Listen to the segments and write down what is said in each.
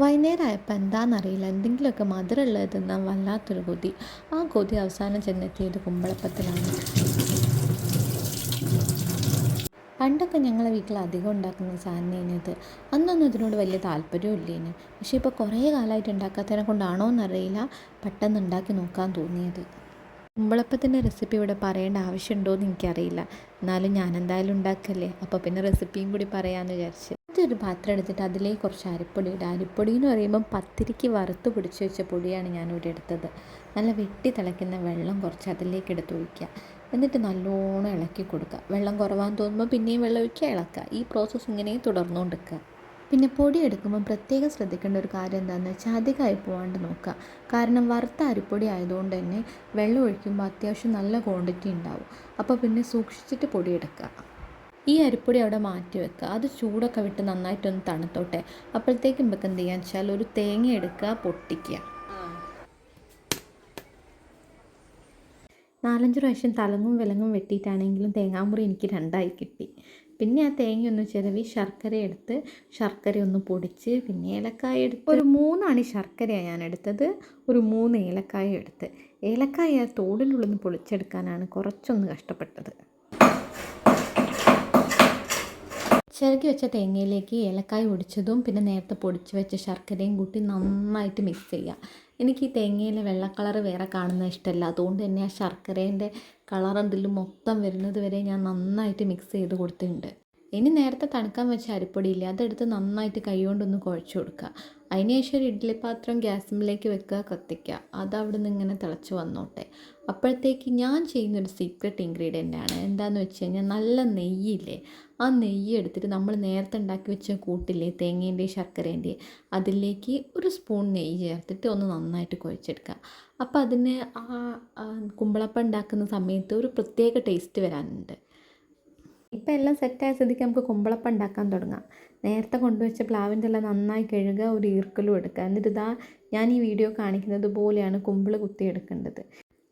വൈകുന്നേരം ആയപ്പോൾ എന്താണെന്നറിയില്ല എന്തെങ്കിലുമൊക്കെ മധുരമുള്ളത് തിന്നാൻ വല്ലാത്തൊരു കൊതി. ആ കൊതി അവസാനം ചെന്നെത്തിയത് കുമ്പളപ്പത്തിലാണ്. പണ്ടൊക്കെ ഞങ്ങളെ വീട്ടിൽ അധികം ഉണ്ടാക്കുന്ന സാധനം ഇത് അന്നൊന്നും ഇതിനോട് വലിയ താല്പര്യമില്ലേന് പക്ഷേ ഇപ്പോൾ കുറേ കാലമായിട്ട് ഉണ്ടാക്കാത്തതിനെ കൊണ്ടാണോ എന്നറിയില്ല പെട്ടെന്ന് ഉണ്ടാക്കി നോക്കാൻ തോന്നിയത്. കുമ്പളപ്പത്തിന്റെ റെസിപ്പി ഇവിടെ പറയേണ്ട ആവശ്യമുണ്ടോ എന്ന് എനിക്കറിയില്ല. എന്നാലും ഞാൻ എന്തായാലും ഉണ്ടാക്കല്ലേ. അപ്പോൾ പിന്നെ റെസിപ്പിയും കൂടി പറയാമെന്ന് വിചാരിച്ച്. ഒരു പാത്രം എടുത്തിട്ട് അതിലേക്ക് കുറച്ച് അരിപ്പൊടി ഇടുക. അരിപ്പൊടി എന്ന് പറയുമ്പം പത്തിരിക്ക് വറുത്ത് പിടിച്ച് വെച്ച പൊടിയാണ് ഞാനിവിടെ എടുത്തത്. നല്ല വെട്ടി തിളയ്ക്കുന്ന വെള്ളം കുറച്ച് അതിലേക്ക് എടുത്ത് ഒഴിക്കുക. എന്നിട്ട് നല്ലോണം ഇളക്കി കൊടുക്കുക. വെള്ളം കുറവാന്ന് തോന്നുമ്പോൾ പിന്നെയും വെള്ളം ഒഴിക്കുക ഇളക്കുക. ഈ പ്രോസസ്സ് ഇങ്ങനെ തുടർന്നുകൊണ്ടിരിക്കുക. പിന്നെ പൊടി എടുക്കുമ്പോൾ പ്രത്യേകം ശ്രദ്ധിക്കേണ്ട ഒരു കാര്യം എന്താണെന്ന് വെച്ചാൽ അധികമായി പോകാണ്ട് നോക്കുക. കാരണം വറുത്ത അരിപ്പൊടി ആയതുകൊണ്ട് തന്നെ വെള്ളം ഒഴിക്കുമ്പോൾ അത്യാവശ്യം നല്ല ക്വാണ്ടിറ്റി ഉണ്ടാവും. അപ്പോൾ പിന്നെ സൂക്ഷിച്ചിട്ട് പൊടി എടുക്കുക. ഈ അരിപ്പൊടി അവിടെ മാറ്റി വെക്കുക. അത് ചൂടൊക്കെ വിട്ട് നന്നായിട്ടൊന്ന് തണുത്തോട്ടെ. അപ്പോഴത്തേക്കും ഇപ്പം എന്ത് ചെയ്യാന്ന് വെച്ചാൽ ഒരു തേങ്ങ എടുക്കുക പൊട്ടിക്കുക. നാലഞ്ച് പ്രാവശ്യം തലങ്ങും വിലങ്ങും വെട്ടിയിട്ടാണെങ്കിലും തേങ്ങാമുറി എനിക്ക് രണ്ടായി കിട്ടി. പിന്നെ ആ തേങ്ങ ഒന്ന് ചിരവി ശർക്കര എടുത്ത് ശർക്കര ഒന്ന് പൊടിച്ച് പിന്നെ ഏലക്കായ എടുത്ത്. ഒരു മൂന്നണി ശർക്കരയാണ് ഞാൻ എടുത്തത്. ഒരു മൂന്ന് ഏലക്കായ എടുത്ത്. ഏലക്കായ തോടിനുള്ളിൽ നിന്ന് പൊളിച്ചെടുക്കാനാണ് കുറച്ചൊന്ന് കഷ്ടപ്പെട്ടത്. ചിരകി വെച്ച തേങ്ങയിലേക്ക് ഏലക്കായ ഒടിച്ചതും പിന്നെ നേരത്തെ പൊടിച്ച് വെച്ച ശർക്കരയും കൂട്ടി നന്നായിട്ട് മിക്സ് ചെയ്യുക. എനിക്ക് ഈ തേങ്ങയിലെ വെള്ള കളർ വേറെ കാണുന്നത് ഇഷ്ടമല്ല. അതുകൊണ്ട് തന്നെ ആ ശർക്കരേന്റെ കളർ എന്തെങ്കിലും മൊത്തം വരുന്നത് വരെ ഞാൻ നന്നായിട്ട് മിക്സ് ചെയ്ത് കൊടുത്തിട്ടുണ്ട്. ഇനി നേരത്തെ തണുക്കാൻ വെച്ച അരിപ്പൊടിയില്ല അതെടുത്ത് നന്നായിട്ട് കൈകൊണ്ടൊന്ന് കുഴച്ച് കൊടുക്കുക അതിനുശേഷം ഒരു പാത്രം ഗ്യാസിലേക്ക് വെക്കുക കത്തിക്കുക. അത് അവിടെ നിന്ന് ഇങ്ങനെ തിളച്ച് വന്നോട്ടെ. അപ്പോഴത്തേക്ക് ഞാൻ ചെയ്യുന്നൊരു സീക്രട്ട് ഇൻഗ്രീഡിയന്റ് ആണ്. എന്താണെന്ന് വെച്ച് കഴിഞ്ഞാൽ നല്ല നെയ്യില്ലേ ആ നെയ്യ് എടുത്തിട്ട് നമ്മൾ നേരത്തെ ഉണ്ടാക്കി വെച്ച കൂട്ടില്ലേ തേങ്ങേന്റെയും ശർക്കരേന്റെ അതിലേക്ക് ഒരു സ്പൂൺ നെയ്യ് ചേർത്തിട്ട് ഒന്ന് നന്നായിട്ട് കുഴച്ചെടുക്കുക. അപ്പോൾ അതിന് ആ കുമ്പളപ്പം ഉണ്ടാക്കുന്ന സമയത്ത് ഒരു പ്രത്യേക ടേസ്റ്റ് വരാനുണ്ട്. ഇപ്പം എല്ലാം സെറ്റായ സ്ഥിതിക്ക് നമുക്ക് കുമ്പളപ്പം ഉണ്ടാക്കാൻ തുടങ്ങാം. നേരത്തെ കൊണ്ടുവച്ച പ്ലാവിന്റെ എല്ലാം നന്നായി കഴുകുക ഒരു ഈർക്കലും എടുക്കുക. എന്നിട്ട് ഇതാ ഞാൻ ഈ വീഡിയോ കാണിക്കുന്നത് പോലെയാണ് കുമ്പിൾ കുത്തിയെടുക്കേണ്ടത്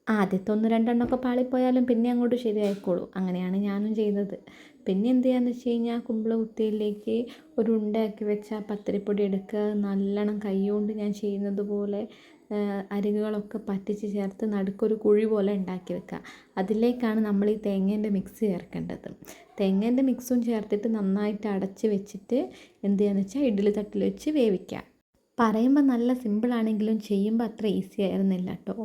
ആദ്യത്തെ ഒന്ന് രണ്ടെണ്ണമൊക്കെ പാളിപ്പോയാലും പിന്നെ അങ്ങോട്ട് ശരിയായിക്കോളൂ. അങ്ങനെയാണ് ഞാനും ചെയ്തത്. പിന്നെ എന്ത് ചെയ്യാന്ന് വെച്ച് കഴിഞ്ഞാൽ കുമ്പിൾ കുത്തിയിലേക്ക് ഒരു ഉണ്ടയാക്കി വെച്ച പത്തിരിപ്പൊടി എടുക്കുക. നല്ലോണം കൈ കൊണ്ട് ഞാൻ ചെയ്യുന്നത് പോലെ അരികുകളൊക്കെ പറ്റിച്ച് ചേർത്ത് നടുക്കൊരു കുഴി പോലെ ഉണ്ടാക്കി വെക്കുക. അതിലേക്കാണ് നമ്മൾ ഈ തേങ്ങേന്റെ മിക്സ് ചേർക്കേണ്ടത്. തേങ്ങേന്റെ മിക്സും ചേർത്തിട്ട് നന്നായിട്ട് അടച്ച് വെച്ചിട്ട് എന്ത് ചെയ്യാന്ന് വെച്ചാൽ ഇഡ്ഡലി തട്ടിൽ വെച്ച് വേവിക്കുക. പറയുമ്പോൾ നല്ല സിമ്പിളാണെങ്കിലും ചെയ്യുമ്പോൾ അത്ര ഈസി ആയിരുന്നില്ല കേട്ടോ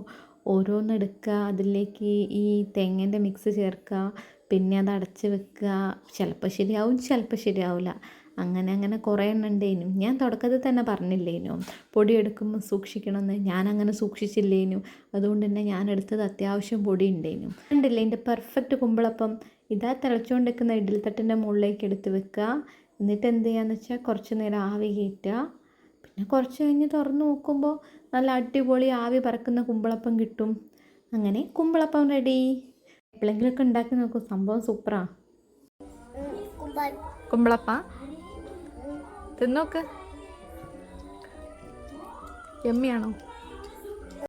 ഓരോന്നെടുക്കുക അതിലേക്ക് ഈ തെങ്ങേന്റെ മിക്സ് ചേർക്കുക പിന്നെ അത് അടച്ച് വെക്കുക. ചിലപ്പോൾ ശരിയാവും ചിലപ്പോൾ ശരിയാവില്ല. അങ്ങനെ അങ്ങനെ കുറേ എണ്ണം ഉണ്ടേനു. ഞാൻ തുടക്കത്തിൽ തന്നെ പറഞ്ഞില്ലേനു പൊടി എടുക്കുമ്പോൾ സൂക്ഷിക്കണമെന്ന്. ഞാൻ അങ്ങനെ സൂക്ഷിച്ചില്ലേനു. അതുകൊണ്ട് തന്നെ ഞാൻ എടുത്തത് അത്യാവശ്യം പൊടി ഉണ്ടേനു. ഉണ്ടല്ലേ എന്റെ പെർഫെക്റ്റ് കുമ്പളപ്പം. ഇതാ തിളച്ചുകൊണ്ടിരിക്കുന്ന ഇഡ്ഡലിത്തട്ടിന്റെ മുകളിലേക്ക് എടുത്ത് വെക്കുക. എന്നിട്ട് എന്ത് ചെയ്യാന്ന് വെച്ചാൽ കുറച്ച് നേരം ആവി കയറ്റുക. പിന്നെ കുറച്ച് കഴിഞ്ഞ് തുറന്ന് നോക്കുമ്പോൾ നല്ല അടിപൊളി ആവി പറക്കുന്ന കുമ്പളപ്പം കിട്ടും. അങ്ങനെ കുമ്പളപ്പം റെഡി എപ്പോഴെങ്കിലുമൊക്കെ ഉണ്ടാക്കി നോക്കും. സംഭവം സൂപ്പറാ കുമ്പളപ്പ? തിന്നോക്ക്. എമ്മിയാണോ